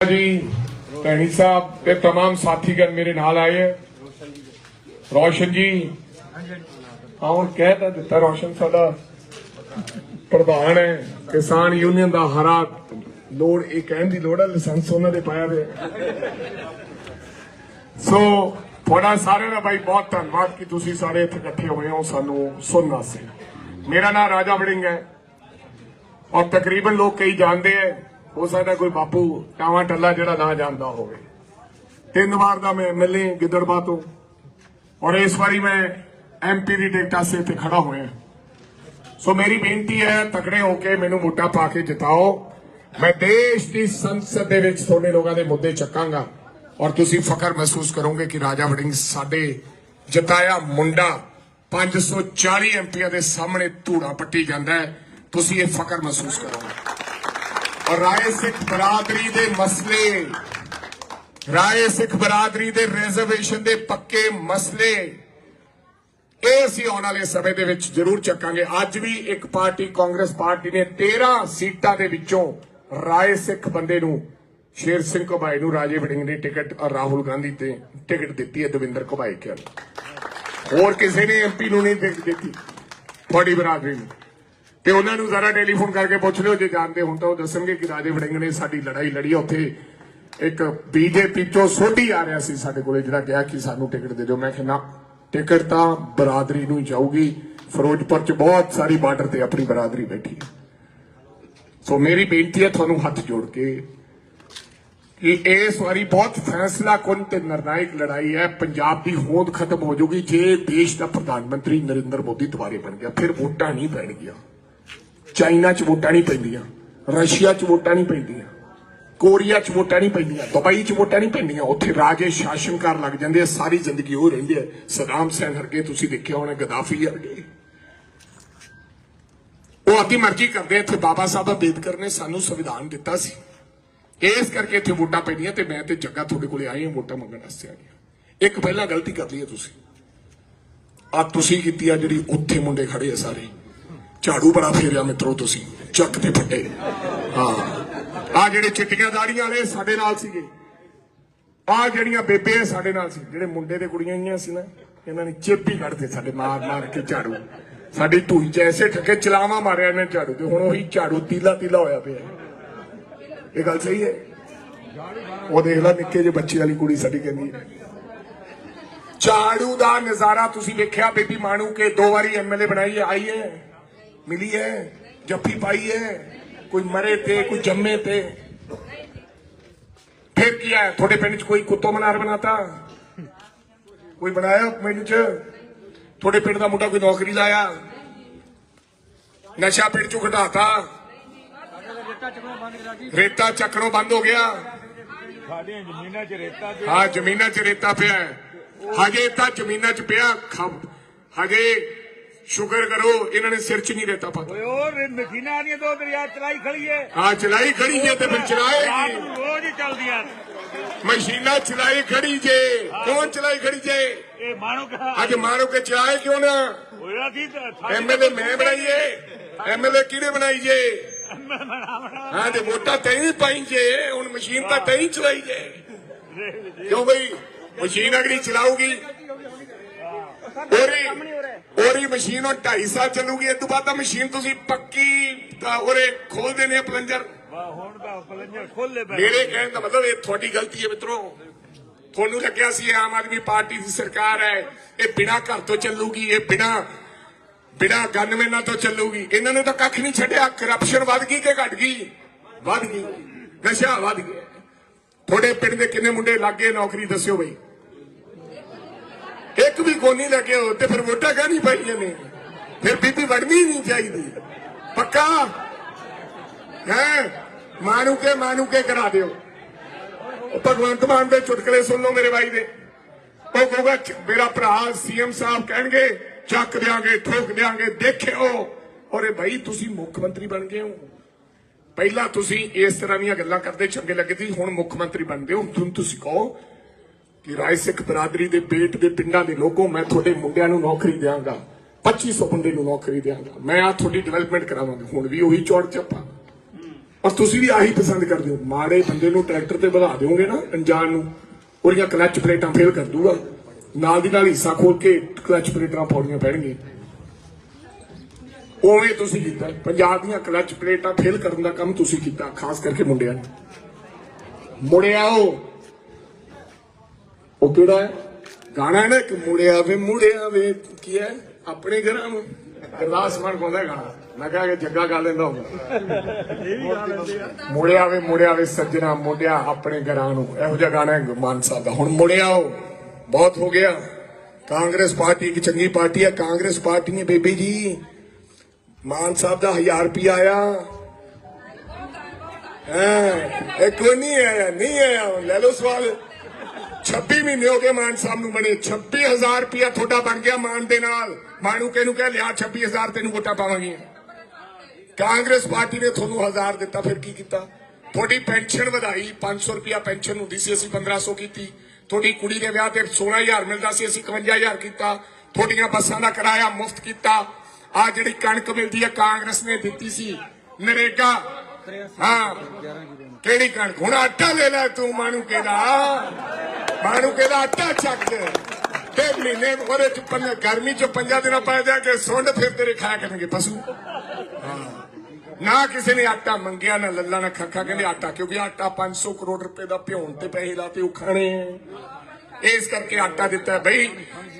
ਜੀ ਭੈਣੀ ਸਾਹਿਬ ਤੇ तमाम ਸਾਥੀਗਣ ਮੇਰੇ ਨਾਲ ਆਏ ਹੈ ਰੋਸ਼ਨ ਜੀ ਹਾਂ ਹੁਣ ਕਹਿ ਤਾਂ ਦਿੱਤਾ ਰੋਸ਼ਨ ਸਾਡਾ ਪ੍ਰਧਾਨ ਹੈ ਕਿਸਾਨ ਯੂਨੀਅਨ ਦਾ ਹਰਾ ਲੋੜ ਇਹ ਕਹਿਣ ਦੀ ਲੋੜ ਹੈ ਲਾਇਸੈਂਸ ਉਹਨਾਂ ਦੇ ਪਾਇਆ ਹੋਇਆ ਸੋ ਤੁਹਾਡਾ ਸਾਰਿਆਂ ਦਾ ਬਾਈ ਬਹੁਤ ਧੰਨਵਾਦ ਕਿ ਤੁਸੀਂ ਸਾਰੇ ਇੱਥੇ ਇਕੱਠੇ ਹੋਏ ਹੋ ਸਾਨੂੰ ਸੁਣਨ ਵਾਸਤੇ ਮੇਰਾ ਨਾਮ ਰਾਜਾ ਵੜਿੰਗ ਹੈ ਔਰ ਤਕਰੀਬਨ ਲੋਕ ਕਈ ਜਾਣਦੇ ਐ ਹੋ ਸਕਦਾ ਕੋਈ ਬਾਪੂ ਟਾਵਾ ਟੱਲਾ ਜਿਹੜਾ ਨਾ ਜਾਣਦਾ ਹੋਵੇ। ਤਿੰਨ ਵਾਰ ਦਾ ਮੈਂ ਮਿਲੇ ਗਿੱਦੜਬਾ ਤੋਂ ਔਰ ਇਸ ਵਾਰੀ ਮੈਂ ਐਮਪੀ ਦੀ ਟਿਕਟ ਆਸੇ ਤੇ ਖੜਾ ਹੋਇਆ। ਸੋ ਮੇਰੀ ਬੇਨਤੀ ਹੈ, ਤਕੜੇ ਹੋ ਕੇ ਮੈਨੂੰ ਮੋਟਾ ਪਾ ਕੇ ਜਿਤਾਓ। ਮੈਂ ਦੇਸ਼ ਦੀ ਸੰਸਦ ਦੇ ਵਿੱਚ ਤੁਹਾਡੇ ਲੋਕਾਂ ਦੇ ਮੁੱਦੇ ਚੱਕਾਂਗਾ ਔਰ ਤੁਸੀਂ ਫਖਰ ਮਹਿਸੂਸ ਕਰੋਗੇ ਕਿ ਰਾਜਾ ਵੜਿੰਗ ਸਾਡੇ ਜਿਤਾਇਆ ਮੁੰਡਾ 540 ਐਮਪੀਆਂ ਦੇ ਸਾਹਮਣੇ ਧੂੜਾ ਪੱਟੀ ਜਾਂਦਾ ਹੈ। ਤੁਸੀਂ ਇਹ ਫਖਰ ਮਹਿਸੂਸ ਕਰੋਗੇ। ਔਰ ਰਾਏ ਸਿੱਖ ਬਰਾਦਰੀ ਦੇ ਮਸਲੇ, ਰਾਏ ਸਿੱਖ ਬਰਾਦਰੀ ਦੇ ਰਿਜ਼ਰਵੇਸ਼ਨ ਦੇ ਪੱਕੇ ਮਸਲੇ, ਇਹ ਅਸੀਂ ਆਉਣ ਵਾਲੇ ਸਮੇਂ ਦੇ ਵਿੱਚ ਜ਼ਰੂਰ ਚੱਕਾਂਗੇ। ਅੱਜ ਵੀ ਇੱਕ ਪਾਰਟੀ, ਕਾਂਗਰਸ ਪਾਰਟੀ ਨੇ 13 ਸੀਟਾਂ ਦੇ ਵਿੱਚੋਂ ਰਾਏ ਸਿੱਖ ਬੰਦੇ ਨੂੰ, ਸ਼ੇਰ ਸਿੰਘ ਘੁਬਾਈ ਨੂੰ ਰਾਜੇ ਵੜਿੰਗ ਨੇ ਟਿਕਟ ਔਰ ਰਾਹੁਲ ਗਾਂਧੀ ਤੇ ਟਿਕਟ ਦਿੱਤੀ ਹੈ ਦਵਿੰਦਰ ਘੁਬਾਈ ਕੇ ਹੋਰ ਕਿਸੇ ਨੇ ਐਮਪੀ ਨੂੰ ਨਹੀਂ ਟਿਕਟ ਦਿੱਤੀ? ਤੁਹਾਡੀ ਬਰਾਦਰੀ ਨੂੰ। ਤੇ ਉਹਨਾਂ ਨੂੰ ਜ਼ਰਾ ਟੈਲੀਫੋਨ ਕਰਕੇ ਪੁੱਛ ਲਿਓ, ਜੇ ਜਾਣਦੇ ਹੁਣ ਤਾਂ ਉਹ ਦੱਸਣਗੇ ਕਿ ਰਾਜੇ ਵੜਿੰਗ ਨੇ ਸਾਡੀ ਲੜਾਈ ਲੜੀ, ਉੱਥੇ ਇੱਕ ਬੀਜੇਪੀ ਚੋਂ ਸੋਢੀ ਆ ਰਿਹਾ ਸੀ ਸਾਡੇ ਕੋਲੇ, ਜਿਹੜਾ ਕਿਹਾ ਕਿ ਸਾਨੂੰ ਟਿਕਟ ਦੇ ਦਿਓ। ਮੈਂ ਕਿਹਾ, ਨਾ, ਟਿਕਟ ਤਾਂ ਬਰਾਦਰੀ ਨੂੰ ਜਾਊਗੀ। ਫਿਰੋਜ਼ਪੁਰ ਚ ਬਹੁਤ ਸਾਰੀ ਬਾਰਡਰ ਤੇ ਆਪਣੀ ਬਰਾਦਰੀ ਬੈਠੀ ਹੈ। ਸੋ ਮੇਰੀ ਬੇਨਤੀ ਹੈ ਤੁਹਾਨੂੰ ਹੱਥ ਜੋੜ ਕੇ ਕਿ ਇਸ ਵਾਰੀ ਬਹੁਤ ਫੈਸਲਾ ਕੁਨ ਤੇ ਨਿਰਣਾਇਕ ਲੜਾਈ ਹੈ। ਪੰਜਾਬ ਦੀ ਹੋਂਦ ਖਤਮ ਹੋ ਜਾਊਗੀ ਜੇ ਦੇਸ਼ ਦਾ ਪ੍ਰਧਾਨ ਮੰਤਰੀ ਨਰਿੰਦਰ ਮੋਦੀ ਦੁਬਾਰੇ ਬਣ ਗਿਆ। ਫਿਰ ਵੋਟਾਂ ਨਹੀਂ ਪੈਣਗੀਆਂ। ਚਾਈਨਾ 'ਚ ਵੋਟਾਂ ਨਹੀਂ ਪੈਂਦੀਆਂ, ਰਸ਼ੀਆ 'ਚ ਵੋਟਾਂ ਨਹੀਂ ਪੈਂਦੀਆਂ, ਕੋਰੀਆ 'ਚ ਵੋਟਾਂ ਨਹੀਂ ਪੈਂਦੀਆਂ, ਦੁਬਈ 'ਚ ਵੋਟਾਂ ਨਹੀਂ ਪੈਂਦੀਆਂ, ਉੱਥੇ ਰਾਜੇ ਸ਼ਾਸਨਕਾਰ ਲੱਗ ਜਾਂਦੇ ਆ, ਸਾਰੀ ਜ਼ਿੰਦਗੀ ਉਹ ਰਹਿੰਦੇ ਆ। ਸਦਾਮ ਹੁਸੈਨ ਵਰਗੇ ਤੁਸੀਂ ਦੇਖਿਆ ਹੋਣਾ, ਗਦਾਫੀ ਵਰਗੇ। ਉਹ ਆਪਣੀ ਮਰਜ਼ੀ ਕਰਦੇ ਇੱਥੇ ਬਾਬਾ ਸਾਹਿਬ ਅੰਬੇਦਕਰ ਨੇ ਸਾਨੂੰ ਸੰਵਿਧਾਨ ਦਿੱਤਾ ਸੀ। ਇਸ ਕਰਕੇ ਇੱਥੇ ਵੋਟਾਂ ਪੈਣੀਆਂ ਤੇ ਮੈਂ ਤੇ ਜੱਗਾ ਤੁਹਾਡੇ ਕੋਲੇ ਆਏ ਹਾਂ, ਵੋਟਾਂ ਮੰਗਣ ਵਾਸਤੇ ਆ ਗਿਆ ਇੱਕ ਪਹਿਲਾਂ ਗਲਤੀ ਕਰ ਲਈ ਹੈ ਤੁਸੀਂ। ਆ ਤੁਸੀਂ ਕੀਤੀ ਆ ਜਿਹੜੀ ਉੱਥੇ ਮੁੰਡੇ ਖੜੇ ਆ ਸਾਰੇ। ਝਾੜੂ ਬੜਾ ਫੇਰਿਆ ਮਿੱਤਰੋ ਤੁਸੀਂ, ਚੱਕ ਤੇ ਫੱਟੇ। ਹਾਂ ਆ ਜਿਹੜੇ ਚਿੱਟੀਆਂ ਦਾੜੀਆਂ ਵਾਲੇ ਸਾਡੇ ਨਾਲ ਸੀਗੇ। ਆ ਜਿਹੜੀਆਂ ਬੇਬੇ ਸਾਡੇ ਨਾਲ ਸੀ, ਜਿਹੜੇ ਮੁੰਡੇ ਤੇ ਕੁੜੀਆਂ ਆਈਆਂ ਸੀ ਨਾ, ਇਹਨਾਂ ਨੇ ਚੇਪੀ ਕੱਢਦੇ ਸਾਡੇ ਮਾਰ ਮਾਰ ਕੇ ਝਾੜੂ। ਸਾਡੀ ਧੂਈ ਚ ਐਸੇ ਠੱਕੇ ਚਲਾਵਾ ਮਾਰਿਆ ਇਹਨੇ ਝਾੜੂ ਤੇ, ਹੁਣ ਉਹੀ ਝਾੜੂ ਤੀਲਾ ਤੀਲਾ ਹੋਇਆ ਪਿਆ। ਇਹ ਗੱਲ ਸਹੀ ਹੈ? ਉਹ ਦੇਖ ਲੈ ਨਿੱਕੇ ਜਿਹੇ ਬੱਚੇ ਵਾਲੀ ਕੁੜੀ ਸਾਡੀ ਕਹਿੰਦੀ ਝਾੜੂ ਦਾ ਨਜ਼ਾਰਾ ਤੁਸੀਂ ਵੇਖਿਆ ਬੇਬੀ ਮਾਣੂ ਕੇ ਦੋ ਵਾਰੀ ਐਮਐਲਏ ਬਣਾਈ ਹੈ, ਆਈ ਹੈ? ਮਿਲੀ ਹੈ ਜੱਫੀ ਪਾਈ ਹੈ ਕੋਈ ਮਰੇ ਤੇ ਕੋਈ ਜੰਮੇ ਤੇ ਫਿਰ ਕੀ ਹੈ ਤੁਹਾਡੇ ਪਿੰਡ 'ਚ ਕੋਈ ਕੁੱਤੋ ਮਨਾਰ ਬਣਾਤਾ ਕੋਈ ਬਣਾਇਆ ਪਿੰਡ 'ਚ ਤੁਹਾਡੇ ਪਿੰਡ ਦਾ ਮੁੰਡਾ ਕੋਈ ਨੌਕਰੀ ਲਾਇਆ ਨਸ਼ਾ ਪਿੰਡ 'ਚੋਂ ਘਟਾਤਾ ਰੇਤਾ ਚੱਕਣੋਂ ਬੰਦ ਹੋ ਗਿਆ ਸਾਡੀਆਂ ਜ਼ਮੀਨਾਂ 'ਚ ਰੇਤਾ ਹਾਂ ਜ਼ਮੀਨਾਂ 'ਚ ਰੇਤਾ ਪਿਆ। ਹਜੇ ਤਾਂ ਜ਼ਮੀਨਾਂ 'ਚ ਪਿਆ ਹਜੇ ਸ਼ੁਕਰ ਕਰੋ ਇਹਨਾਂ ਨੇ ਸਿਰ 'ਚ ਨਹੀਂ ਰੇਤਾ ਪਾਤਾ ਓਏ ਰੇ- ਮਸ਼ੀਨਾਂ ਦੀਆਂ ਦੋ ਦਰਿਆ ਚਲਾਈ ਖੜੀ ਏ। ਆ ਚਲਾਈ ਖੜੀ ਜੇ ਤੇ ਫਿਰ ਚਲਾਏਗੀ ਰੋਜ਼ ਹੀ ਚੱਲਦੀਆਂ। ਮਸ਼ੀਨਾਂ ਚਲਾਈ ਖੜੀ ਜੇ ਕੌਣ ਚਲਾਈ ਖੜੀ ਜੇ? ਇਹ ਮਾਣੋ ਕਹਾ ਅੱਜ ਮਾਰੋ ਕੇ ਚਲਾਏ ਕਿਉਂ ਨਾ? ਹੋਇਆ ਕੀ ਐਮਐਲਏ ਮੈਂ ਬਣਾਈਏ। ਐਮਐਲਏ ਬਣਾਈ ਜੇ? ਹਾਂ ਤੇ ਵੋਟਾਂ ਤੈਂ ਹੀ ਪਾਈ ਜੇ ਹੁਣ ਮਸ਼ੀਨ ਤਾਂ ਤੈਂ ਹੀ ਚਲਾਈ ਜੇ। ਕਿਉਂ ਬਈ? ਮਸ਼ੀਨ ਅਗਲੀ ਚਲਾਊਗੀ। ਉਹਰੀ ਉਹਰੀ ਮਸ਼ੀਨ ਉਹ 2.5 ਸਾਲ ਚੱਲੂਗੀ ਇਸ ਤੋਂ ਬਾਅਦ ਤਾਂ ਮਸ਼ੀਨ ਤੁਸੀਂ ਪੱਕੀ ਤਾਂ ਉਹਰੇ ਖੋਲ ਦੇਣੇ ਪਲੰਜਰ। ਵਾਹ ਹੁਣ ਦਾ ਪਲੰਜਰ ਖੋਲੇ ਪੈ ਮੇਰੇ ਕਹਿਣ ਦਾ ਮਤਲਬ ਇਹ ਤੁਹਾਡੀ ਗਲਤੀ ਹੈ ਮਿੱਤਰੋ। ਤੁਹਾਨੂੰ ਲੱਗਿਆ ਸੀ ਆਮ ਆਦਮੀ ਪਾਰਟੀ ਦੀ ਸਰਕਾਰ ਹੈ ਇਹ ਬਿਨਾ ਘਰ ਤੋਂ ਚੱਲੂਗੀ ਇਹ ਬਿਨਾ ਬਿਨਾ ਗਨਮੈਨਾਂ ਤੋਂ ਚੱਲੂਗੀ। ਇਹਨਾਂ ਨੇ ਤਾਂ ਕੱਖ ਨਹੀਂ ਛੱਡਿਆ ਕਰਪਸ਼ਨ ਵੱਧ ਗਈ ਕਿ ਘਟ ਗਈ? ਵੱਧ ਗਈ। ਨਸ਼ਾ ਵੱਧ ਗਿਆ। ਤੁਹਾਡੇ ਪਿੰਡ ਦੇ ਕਿੰਨੇ ਮੁੰਡੇ ਲੱਗੇ ਨੌਕਰੀ ਦੱਸਿਓ ਬਈ। ਇੱਕ ਵੀ ਕੋਨੀ ਲੱਗੇ ਹੋ ਤੇ ਫਿਰ ਵੋਟਾਂ ਕਾ ਨਹੀਂ ਪਾਈਆਂ ਨੇ? ਫਿਰ ਬੀਬੀ ਵੜਨੀ ਨਹੀਂ ਚਾਹੀਦੀ। ਪੱਕਾ? ਹੈ? ਮਾਨੂ ਕੇ ਮਾਨੂ ਕੇ ਕਰਾ ਦਿਓ। ਉਹ ਭਗਵੰਤ ਮਾਨ ਦੇ ਚੁਟਕਲੇ ਸੁਣ ਲਓ ਮੇਰੇ ਭਾਈ ਦੇ। ਉਹ ਕਹੂਗਾ ਮੇਰਾ ਭਰਾ ਸੀਐਮ ਸਾਹਿਬ ਕਹਿਣਗੇ, ਚੱਕ ਦਿਆਂਗੇ, ਠੋਕ ਦਿਆਂਗੇ, ਦੇਖਿਓ। ਔਰੇ ਭਾਈ ਤੁਸੀਂ ਮੁੱਖ ਮੰਤਰੀ ਬਣ ਗਏ ਹੋ। ਪਹਿਲਾਂ ਤੁਸੀਂ ਇਸ ਤਰ੍ਹਾਂ ਦੀਆਂ ਗੱਲਾਂ ਕਰਦੇ, ਚੰਗੇ ਲੱਗਦੇ। ਸੀ ਹੁਣ ਮੁੱਖ ਮੰਤਰੀ ਬਣਦੇ ਹੋ। ਹੁਣ ਤੁਸੀਂ ਕਹੋ ਕਿ ਰਾਏ ਸਿੱਖ ਬਰਾਦਰੀ ਦੇ ਪੇਟ ਦੇ ਪਿੰਡਾਂ ਦੇ ਲੋਕੋ ਮੈਂ ਤੁਹਾਡੇ ਮੁੰਡਿਆਂ ਨੂੰ ਨੌਕਰੀ ਦਿਆਂਗਾ 2500 ਮੁੰਡੇ ਨੂੰ ਨੌਕਰੀ ਦਿਆਂਗਾ। ਮੈਂ ਆ ਤੁਹਾਡੀ ਡਿਵੈਲਪਮੈਂਟ ਕਰਾਵਾਂਗਾ, ਹੁਣ ਵੀ ਉਹੀ ਚੌੜ ਚੱਪਾ। ਔਰ ਤੁਸੀਂ ਵੀ ਆਹੀ ਪਸੰਦ ਕਰਦੇ ਹੋ। ਮਾੜੇ ਬੰਦੇ ਨੂੰ ਟਰੈਕਟਰ ਤੇ ਵਧਾ ਦਿਓਗੇ ਨਾ, ਅਣਜਾਣ ਨੂੰ, ਉਹਦੀਆਂ ਕਲੱਚ ਪਲੇਟਾਂ ਫੇਲ ਕਰ ਦੂਗਾ। ਨਾਲ ਦੀ ਨਾਲ ਹਿੱਸਾ ਖੋਲ ਕੇ ਕਲੱਚ ਪਲੇਟਾਂ ਪਾਉਣੀਆਂ ਪੈਣਗੀਆਂ। ਉਵੇਂ ਤੁਸੀਂ ਕੀਤਾ। ਪੰਜਾਬ ਦੀਆਂ ਕਲੱਚ ਪਲੇਟਾਂ ਫੇਲ ਕਰਨ ਦਾ ਕੰਮ ਤੁਸੀਂ ਕੀਤਾ, ਖਾਸ ਕਰਕੇ ਮੁੰਡਿਆਂ ਨੇ। ਮੁੜਿਆ ਉਹ ਕਿਹੜਾ ਹੈ? ਗਾਣਾ ਹੈ ਨਾ ਕਿ ਮੁੜਿਆ ਵੇ ਮੁੜਿਆ ਵੇ ਕੀ ਹੈ? ਆਪਣੇ ਘਰਾਂ ਨੂੰ। ਅਰਦਾਸ ਮਨ ਕੋਦਾ ਗਾਣਾ। ਮੈਂ ਕਿਹਾ ਕਿ ਜੱਗਾ ਗਾ ਲੈਂਦਾ ਹੁੰਦਾ ਮੁੜਿਆ ਵੇ ਮੁੜਿਆ ਵੇ ਸੱਜਣਾ ਮੁੰਡਿਆ ਆਪਣੇ ਘਰਾਂ ਨੂੰ। ਇਹੋ ਜਿਹਾ ਗਾਣਾ ਹੈ ਮਾਨ ਸਾਹਿਬ ਦਾ। ਹੁਣ ਮੁੜਿਆ ਉਹ ਬਹੁਤ ਹੋ ਗਿਆ। ਕਾਂਗਰਸ ਪਾਰਟੀ ਇੱਕ ਚੰਗੀ ਪਾਰਟੀ ਹੈ। ਕਾਂਗਰਸ ਪਾਰਟੀ ਨੇ ਬੇਬੀ ਜੀ ਮਾਨ ਸਾਹਿਬ ਦਾ 1000 ਰੁਪਿਆ ਆਇਆ। ਹਾਂ? ਇਹ ਕੋਈ ਨਹੀਂ ਆਇਆ ਨਹੀਂ ਆਇਆ। ਲੈ ਲਓ ਸਵਾਲ। 26 ਮਹੀਨੇ ਹੋ ਗਏ ਮਾਨ ਸਾਹਿਬ ਨੂੰ ਬਣੇ। 26000 ਰੁਪਿਆ ਤੁਹਾਡਾ ਬਣ ਗਿਆ ਮਾਨ ਦੇ ਨਾਲ। ਮਾਨੂ ਕਿਹਨੂੰ ਕਹਿ, ਲਿਆ 26000 ਤੈਨੂੰ ਵੋਟਾਂ ਪਾਵਾਂਗੀਆਂ। ਕਾਂਗਰਸ ਪਾਰਟੀ ਨੇ ਤੁਹਾਨੂੰ 1000 ਦਿੱਤਾ, ਫਿਰ ਕੀ ਕੀਤਾ? ਤੁਹਾਡੀ ਪੈਨਸ਼ਨ ਵਧਾਈ 500 ਰੁਪਿਆ ਪੈਨਸ਼ਨ ਹੁੰਦੀ ਸੀ, ਅਸੀਂ 1500 ਕੀਤੀ। ਤੁਹਾਡੀ ਕੁੜੀ ਦੇ ਵਿਆਹ ਤੇ 16000 ਮਿਲਦਾ ਸੀ, ਅਸੀਂ 51000 ਕੀਤਾ। ਤੁਹਾਡੀਆਂ ਬੱਸਾਂ ਦਾ ਕਿਰਾਇਆ ਮੁਫਤ ਕੀਤਾ। ਆ ਜਿਹੜੀ ਕਣਕ ਮਿਲਦੀ ਹੈ ਕਾਂਗਰਸ ਨੇ ਦਿੱਤੀ ਸੀ। ਨਰੇਗਾ। ਹਾਂ। ਕਿਹੜੀ ਕਣਕ? ਹੁਣ ਆਟਾ ਲੈ ਲੈ ਤੂੰ ਮਾਣੂ ਕਿਹਦਾ। ਮਾਣੂ ਕਿਹਦਾ ਆਟਾ ਚੱਕ ਤੇ ਮਹੀਨੇ ਉਹਦੇ ਚ ਪੰਜ, ਗਰਮੀ ਚ ਪੰਜਾਂ ਦਿਨਾਂ ਪੈ ਜਾ ਕੇ ਸੁੰਡ ਫਿਰ ਤੇਰੇ ਖਾਇਆ ਕਰਨਗੇ ਪਸ਼ੂ। ਨਾ ਕਿਸੇ ਨੇ ਆਟਾ ਮੰਗਿਆ, ਨਾ ਲੱਲਾ, ਨਾ ਖੱਖਾ। ਕਹਿੰਦੇ ਆਟਾ, ਕਿਉਂਕਿ ਆਟਾ 500 ਕਰੋੜ ਰੁਪਏ ਦਾ ਭਿਉਣ ਤੇ ਪੈਸੇ ਲਾਤੇ ਉਹ ਖਾਣੇ ਇਸ ਕਰਕੇ ਆਟਾ ਦਿੱਤਾ ਬਈ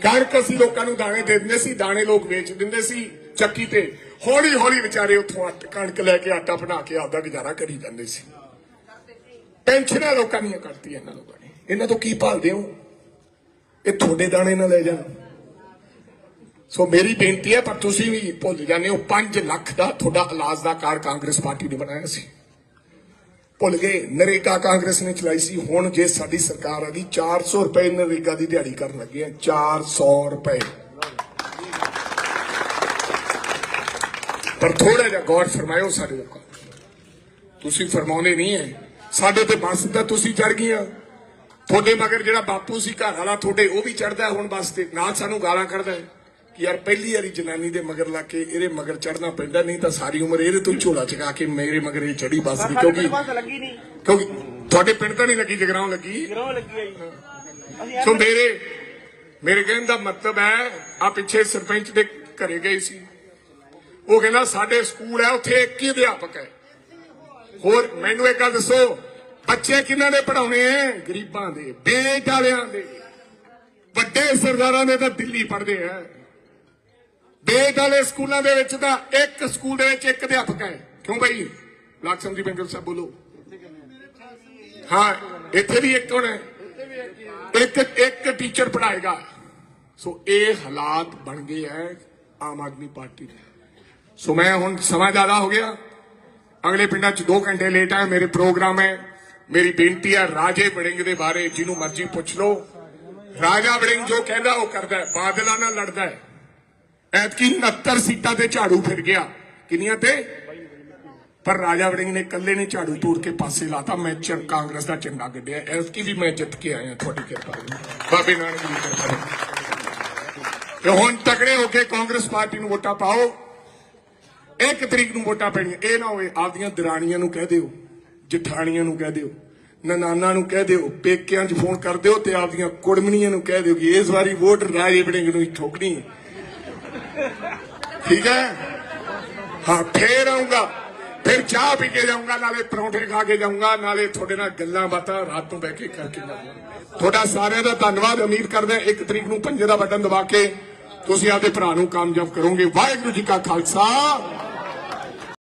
ਕਣਕ ਅਸੀਂ ਲੋਕਾਂ ਨੂੰ ਦਾਣੇ ਦੇ ਦਿੰਦੇ ਸੀ, ਦਾਣੇ ਲੋਕ ਵੇਚ ਦਿੰਦੇ ਸੀ ਚੱਕੀ ਤੇ। ਹੌਲੀ ਹੌਲੀ ਵਿਚਾਰੇ ਉੱਥੋਂ ਕਣਕ ਲੈ ਕੇ ਆਟਾ ਬਣਾ ਕੇ ਆਪਦਾ ਗੁਜ਼ਾਰਾ ਕਰੀ ਜਾਂਦੇ ਸੀ। ਪੈਨਸ਼ਨਾਂ ਲੋਕਾਂ ਦੀਆਂ ਕੱਟਤੀਆਂ ਇਹਨਾਂ ਲੋਕਾਂ ਨੇ। ਇਹਨਾਂ ਤੋਂ ਕੀ ਭਾਲਦੇ ਹੋ? ਇਹ ਤੁਹਾਡੇ ਦਾਣੇ ਨਾ ਲੈ ਜਾਣ। ਸੋ ਮੇਰੀ ਬੇਨਤੀ ਹੈ, ਪਰ ਤੁਸੀਂ ਵੀ ਭੁੱਲ ਜਾਂਦੇ ਹੋ 5 ਲੱਖ ਦਾ ਤੁਹਾਡਾ ਇਲਾਜ ਦਾ ਕਾਰਡ ਕਾਂਗਰਸ ਪਾਰਟੀ ਨੇ ਬਣਾਇਆ ਸੀ। ਭੁੱਲ ਗਏ, ਨਰੇਗਾ ਕਾਂਗਰਸ ਨੇ ਚਲਾਈ ਸੀ। ਹੁਣ ਜੇ ਸਾਡੀ ਸਰਕਾਰ ਆ ਗਈ 400 ਰੁਪਏ ਨਰੇਗਾ ਦੀ ਦਿਹਾੜੀ ਕਰਨ ਲੱਗੇ ਆ 400 ਰੁਪਏ। ਪਰ ਥੋੜਾ ਜਿਹਾ ਗੌਰ ਫਰਮਾਇਓ ਸਾਡੇ ਲੋਕਾਂ ਤੁਸੀਂ ਫਰਮਾਉਂਦੇ ਨਹੀਂ ਹੈ। ਸਾਡੇ ਤੇ ਬੱਸ ਤਾਂ ਤੁਸੀਂ ਚੜ ਗਈਆਂ। ਤੁਹਾਡੇ ਮਗਰ ਜਿਹੜਾ ਬਾਪੂ ਸੀ ਘਰ ਵਾਲਾ ਤੁਹਾਡੇ ਉਹ ਵੀ ਚੜਦਾ ਹੁਣ ਬੱਸ ਤੇ ਨਾਲ ਸਾਨੂੰ ਗਾਲਾਂ ਕੱਢਦਾ ਹੈ ਕਿ ਯਾਰ ਪਹਿਲੀ ਵਾਰੀ ਜਨਾਨੀ ਦੇ ਮਗਰ ਲਾ ਕੇ ਇਹਦੇ ਮਗਰ ਚੜਨਾ ਪੈਂਦਾ ਨਹੀਂ ਤਾਂ ਸਾਰੀ ਉਮਰ ਇਹਦੇ ਤੋਂ ਝੋਲਾ ਚਕਾ ਕੇ ਮੇਰੇ ਮਗਰ ਇਹ ਚੜੀ ਬੱਸ ਦੀ ਕਿਉਂਕਿ ਲੱਗੀ ਕਿਉਂਕਿ ਤੁਹਾਡੇ ਪਿੰਡ ਤਾਂ ਨਹੀਂ ਲੱਗੀ ਜਗਰਾਉਂ ਲੱਗੀ? ਲੱਗੀ ਆਈ ਸੋ ਮੇਰੇ ਮੇਰੇ ਕਹਿਣ ਦਾ ਮਤਲਬ ਹੈ ਆ ਪਿੱਛੇ ਸਰਪੰਚ ਦੇ ਘਰੇ ਗਏ ਸੀ। ਉਹ ਕਹਿੰਦਾ ਸਾਡੇ ਸਕੂਲ ਹੈ ਉੱਥੇ ਇੱਕ ਹੀ ਅਧਿਆਪਕ ਹੈ। ਹੋਰ ਮੈਨੂੰ ਇੱਕ ਗੱਲ ਦੱਸੋ ਬੱਚੇ ਕਿਹਨਾਂ ਦੇ ਪੜਾਉਣੇ ਐ? ਗਰੀਬਾਂ ਦੇ ਬੇਟ ਵਾਲਿਆਂ ਦੇ। ਵੱਡੇ ਸਰਦਾਰਾਂ ਦੇ ਤਾਂ ਦਿੱਲੀ ਪੜਦੇ ਆ ਬੇਟ ਵਾਲੇ ਸਕੂਲਾਂ ਦੇ ਵਿੱਚ ਤਾਂ ਇੱਕ ਸਕੂਲ ਦੇ ਵਿੱਚ ਇੱਕ ਅਧਿਆਪਕ ਹੈ ਕਿਉਂ ਬਈ? ਲਾਕਸਮ ਦੀ ਬੈਂਗਲ ਸਾਹਿਬ ਬੋਲੋ। ਹਾਂ, ਇੱਥੇ ਵੀ ਇੱਕ ਹੋਣਾ। ਇੱਕ ਇੱਕ ਟੀਚਰ ਪੜਾਏਗਾ ਸੋ ਇਹ ਹਾਲਾਤ ਬਣ ਗਏ ਹੈ ਆਮ ਆਦਮੀ ਪਾਰਟੀ ਦੇ। ਸੋ ਮੈਂ ਹੁਣ ਸਮਾਂ ਜ਼ਿਆਦਾ ਹੋ ਗਿਆ। ਅਗਲੇ ਪਿੰਡਾਂ 'ਚ 2 ਘੰਟੇ ਲੇਟ ਆਇਆ ਮੇਰੇ ਪ੍ਰੋਗਰਾਮ ਹੈ ਮੇਰੀ ਬੇਨਤੀ ਹੈ ਰਾਜੇ ਵੜਿੰਗ ਦੇ ਬਾਰੇ ਜਿਹਨੂੰ ਮਰਜ਼ੀ ਪੁੱਛ ਲਓ। ਰਾਜਾ ਵੜਿੰਗ ਜੋ ਕਹਿੰਦਾ, ਉਹ ਕਰਦਾ ਹੈ। ਬਾਦਲਾਂ ਨਾਲ ਲੜਦਾ ਹੈ। ਐਤਕੀ 69 ਸੀਟਾਂ ਤੇ ਝਾੜੂ ਫਿਰ ਗਿਆ। ਕਿੰਨੀਆਂ ਤੇ? ਪਰ ਰਾਜਾ ਵੜਿੰਗ ਨੇ ਇਕੱਲੇ ਨੇ ਝਾੜੂ ਤੋੜ ਕੇ ਪਾਸੇ ਲਾਤਾ। ਮੈਂ ਚੰ ਕਾਂਗਰਸ ਦਾ ਝੰਡਾ ਗੱਡਿਆ। ਐਤਕੀ ਵੀ ਮੈਂ ਜਿੱਤ ਕੇ ਆਇਆ, ਤੁਹਾਡੀ ਕਿਰਪਾ ਨਾਲ। ਬਾਬੇ ਨਾਨਕ ਦੀ ਕਿਰਪਾ ਨਾਲ। ਤੇ ਹੁਣ ਤਕੜੇ ਹੋ ਕੇ ਕਾਂਗਰਸ ਪਾਰਟੀ ਨੂੰ ਵੋਟਾਂ ਪਾਓ। ਇੱਕ ਤਰੀਕ ਨੂੰ ਵੋਟਾਂ ਪੈਣੀਆਂ। ਇਹ ਨਾ ਹੋਵੇ ਆਪਦੀਆਂ ਦਰਾਣੀਆਂ ਨੂੰ ਕਹਿ ਦਿਓ। ਜਠਾਣੀਆਂ ਨੂੰ ਕਹਿ ਦਿਓ, ਨਨਾਨਾ ਨੂੰ ਕਹਿ ਦਿਓ, ਪੇਕਿਆਂ 'ਚ ਫੋਨ ਕਰ ਦਿਓ ਤੇ ਆਪਦੀਆਂ ਕੁੜਮਣੀਆਂ ਨੂੰ ਕਹਿ ਦਿਓ ਕਿ ਇਸ ਵਾਰੀ ਵੋਟ ਰਾਜੇ ਵੜਿੰਗ ਨੂੰ ਹੀ ਠੋਕਣੀ ਠੀਕ ਹੈ? ਹਾਂ, ਫੇਰ ਆਉਂਗਾ ਫਿਰ ਚਾਹ ਪੀ ਕੇ ਜਾਊਂਗਾ, ਨਾਲੇ ਪਰੌਂਠੇ ਖਾ ਕੇ ਜਾਊਂਗਾ, ਨਾਲੇ ਤੁਹਾਡੇ ਨਾਲ ਗੱਲਾਂ ਬਾਤਾਂ ਰਾਤ ਨੂੰ ਬਹਿ ਕੇ ਕਰਕੇ ਜਾਊਂਗਾ ਤੁਹਾਡਾ ਸਾਰਿਆਂ ਦਾ ਧੰਨਵਾਦ, ਉਮੀਦ ਕਰਦਾ ਇੱਕ ਤਰੀਕ ਨੂੰ ਪੰਜੇ ਦਾ ਬਟਨ ਦਬਾ ਕੇ ਤੁਸੀਂ ਆਪਦੇ ਭਰਾ ਨੂੰ ਕਾਮਯਾਬ ਕਰੋਗੇ। ਵਾਹਿਗੁਰੂ ਜੀ ਕਾ ਖਾਲਸਾ।